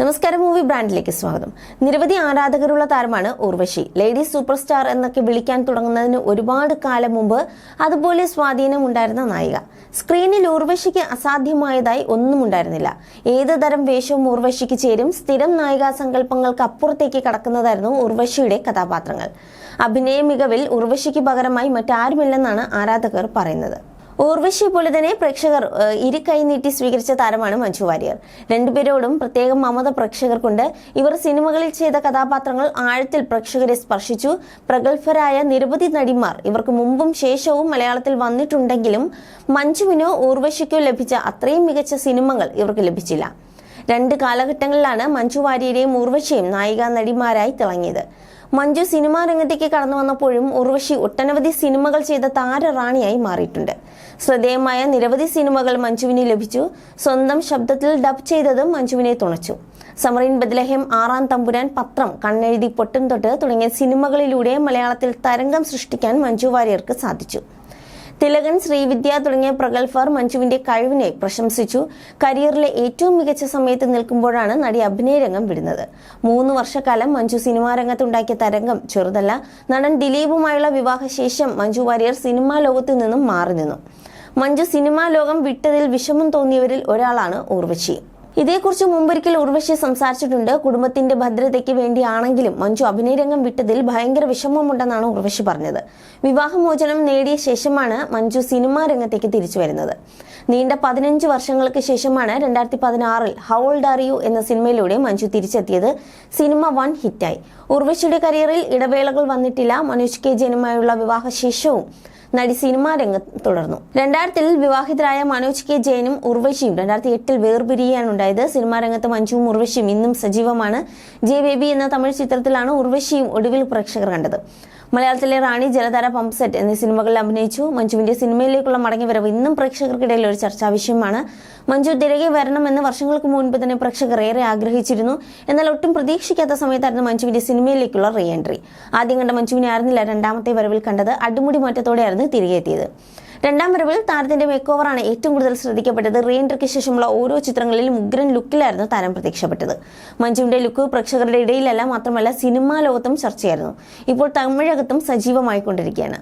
നമസ്കാരം മൂവി ബ്രാൻഡിലേക്ക് സ്വാഗതം. നിരവധി ആരാധകരുള്ള താരമാണ് ഉർവശി. ലേഡി സൂപ്പർ സ്റ്റാർ എന്നൊക്കെ വിളിക്കാൻ തുടങ്ങുന്നതിന് ഒരുപാട് കാലം മുമ്പ് അതുപോലെ സ്വാധീനം ഉണ്ടായിരുന്ന നായിക. സ്ക്രീനിൽ ഉർവശിക്ക് അസാധ്യമായതായി ഒന്നും ഉണ്ടായിരുന്നില്ല. ഏത് തരം വേഷവും ഉർവശിക്ക് ചേരും സ്ഥിരം നായികാ സങ്കല്പങ്ങൾക്ക് അപ്പുറത്തേക്ക് കടക്കുന്നതായിരുന്നു ഉർവശിയുടെ കഥാപാത്രങ്ങൾ. അഭിനയ മികവിൽ ഉർവശിക്ക് പകരമായി മറ്റാരുമില്ലെന്നാണ് ആരാധകർ പറയുന്നത്. ഊർവശി പുലിതനെ പ്രേക്ഷകർ ഇരുകൈ നീട്ടി സ്വീകരിച്ച താരമാണ് മഞ്ജു വാര്യർ. രണ്ടുപേരോടും പ്രത്യേകം മമത പ്രേക്ഷകർക്കുണ്ട്. ഇവർ സിനിമകളിൽ ചെയ്ത കഥാപാത്രങ്ങൾ ആഴത്തിൽ പ്രേക്ഷകരെ സ്പർശിച്ചു. പ്രഗത്ഭരായ നിരവധി നടിമാർ ഇവർക്ക് മുമ്പും ശേഷവും മലയാളത്തിൽ വന്നിട്ടുണ്ടെങ്കിലും മഞ്ജുവിനോ ഊർവശിക്കോ ലഭിച്ച അത്രയും മികച്ച സിനിമകൾ ഇവർക്ക് ലഭിച്ചില്ല. രണ്ട് കാലഘട്ടങ്ങളിലാണ് മഞ്ജു വാര്യരെയും ഉർവശിയും നായികാ നടിമാരായി തിളങ്ങിയത്. മഞ്ജു സിനിമാ രംഗത്തേക്ക് കടന്നു വന്നപ്പോഴും ഉർവശി ഒട്ടനവധി സിനിമകൾ ചെയ്ത താരറാണിയായി മാറിയിട്ടുണ്ട്. ശ്രദ്ധേയമായ നിരവധി സിനിമകൾ മഞ്ജുവിന് ലഭിച്ചു. സ്വന്തം ശബ്ദത്തിൽ ഡബ് ചെയ്തതും മഞ്ജുവിനെ തുണച്ചു. സമറിൻ ബദ്ലഹേം ആറാം തമ്പുരാൻ പത്രം കണ്ണെഴുതി പൊട്ടും തൊട്ട് തുടങ്ങിയ സിനിമകളിലൂടെ മലയാളത്തിൽ തരംഗം സൃഷ്ടിക്കാൻ മഞ്ജു വാര്യർക്ക് സാധിച്ചു. തിലകൻ ശ്രീവിദ്യ തുടങ്ങിയ പ്രഗത്ഭർ മഞ്ജുവിന്റെ കഴിവിനെ പ്രശംസിച്ചു. കരിയറിലെ ഏറ്റവും മികച്ച സമയത്ത് നിൽക്കുമ്പോഴാണ് നടി അഭിനയരംഗം വിടുന്നത്. മൂന്ന് വർഷക്കാലം മഞ്ജു സിനിമാ രംഗത്തുണ്ടാക്കിയ തരംഗം ചെറുതല്ല. നടൻ ദിലീപുമായുള്ള വിവാഹശേഷം മഞ്ജു വാര്യർ സിനിമാ ലോകത്തു നിന്നും മാറി നിന്നു. മഞ്ജു സിനിമാ ലോകം വിട്ടതിൽ വിഷമം തോന്നിയവരിൽ ഒരാളാണ് ഊർവശി. ഇതേക്കുറിച്ച് മുമ്പൊരിക്കൽ ഉർവശി സംസാരിച്ചിട്ടുണ്ട്. കുടുംബത്തിന്റെ ഭദ്രതയ്ക്ക് വേണ്ടിയാണെങ്കിലും മഞ്ജു അഭിനയരംഗം വിട്ടതിൽ ഭയങ്കര വിഷമമുണ്ടെന്നാണ് ഉർവശി പറഞ്ഞത്. വിവാഹമോചനം നേടിയ ശേഷമാണ് മഞ്ജു സിനിമാ രംഗത്തേക്ക് തിരിച്ചു വരുന്നത്. നീണ്ട പതിനഞ്ച് വർഷങ്ങൾക്ക് ശേഷമാണ് രണ്ടായിരത്തി പതിനാറിൽ ഹൗ ഓൾഡ് ആർ യു എന്ന സിനിമയിലൂടെ മഞ്ജു തിരിച്ചെത്തിയത് സിനിമ വൺ ഹിറ്റായി. ഉർവശിയുടെ കരിയറിൽ ഇടവേളകൾ വന്നിട്ടില്ല. മനോജ് കെ ജനുമായുള്ള വിവാഹശേഷവും നടി സിനിമാ രംഗത്ത് തുടർന്നു. രണ്ടായിരത്തിൽ വിവാഹിതരായ മനോജ് കെ ജയനും ഉർവശിയും രണ്ടായിരത്തി എട്ടിൽ വേർപിരിയാണ് ഉണ്ടായത്. സിനിമാ രംഗത്ത് മഞ്ജുവും ഉർവശിയും ഇന്നും സജീവമാണ്. ജെ ബേബി എന്ന തമിഴ് ചിത്രത്തിലാണ് ഉർവശിയും ഒടുവിൽ പ്രേക്ഷകർ കണ്ടത്. മലയാളത്തിലെ റാണി ജലധാര പമ്പ് സെറ്റ് എന്നീ സിനിമകളിൽ അഭിനയിച്ചു. മഞ്ജുവിന്റെ സിനിമയിലേക്കുള്ള മടങ്ങിവരവ് ഇന്നും പ്രേക്ഷകർക്കിടയിൽ ഒരു ചർച്ചാ വിഷയമാണ് മഞ്ജു തിരികെ വരണമെന്ന് വർഷങ്ങൾക്ക് മുൻപ് തന്നെ പ്രേക്ഷകർ ഏറെ ആഗ്രഹിച്ചിരുന്നു. എന്നാൽ ഒട്ടും പ്രതീക്ഷിക്കാത്ത സമയത്തായിരുന്നു മഞ്ജുവിന്റെ സിനിമയിലേക്കുള്ള റീ എൻട്രി ആദ്യം കണ്ട മഞ്ജുവിനെ ആയിരുന്നില്ല രണ്ടാമത്തെ വരവിൽ കണ്ടത്. അടിമുടി മാറ്റത്തോടെയായിരുന്നു തിരികെ എത്തിയത്. രണ്ടാം വരവിൽ താരത്തിന്റെ മേക്ക് ഓവറാണ് ഏറ്റവും കൂടുതൽ ശ്രദ്ധിക്കപ്പെട്ടത്. റീ എൻട്രിക്ക് ശേഷമുള്ള ഓരോ ചിത്രങ്ങളിലും ഉഗ്രൻ ലുക്കിലായിരുന്നു താരം പ്രത്യക്ഷപ്പെട്ടത് മഞ്ജുവിന്റെ ലുക്ക് പ്രേക്ഷകരുടെ ഇടയിലല്ല മാത്രമല്ല സിനിമാ ലോകത്തും ചർച്ചയായിരുന്നു. ഇപ്പോൾ തമിഴകത്തും സജീവമായിക്കൊണ്ടിരിക്കുകയാണ്.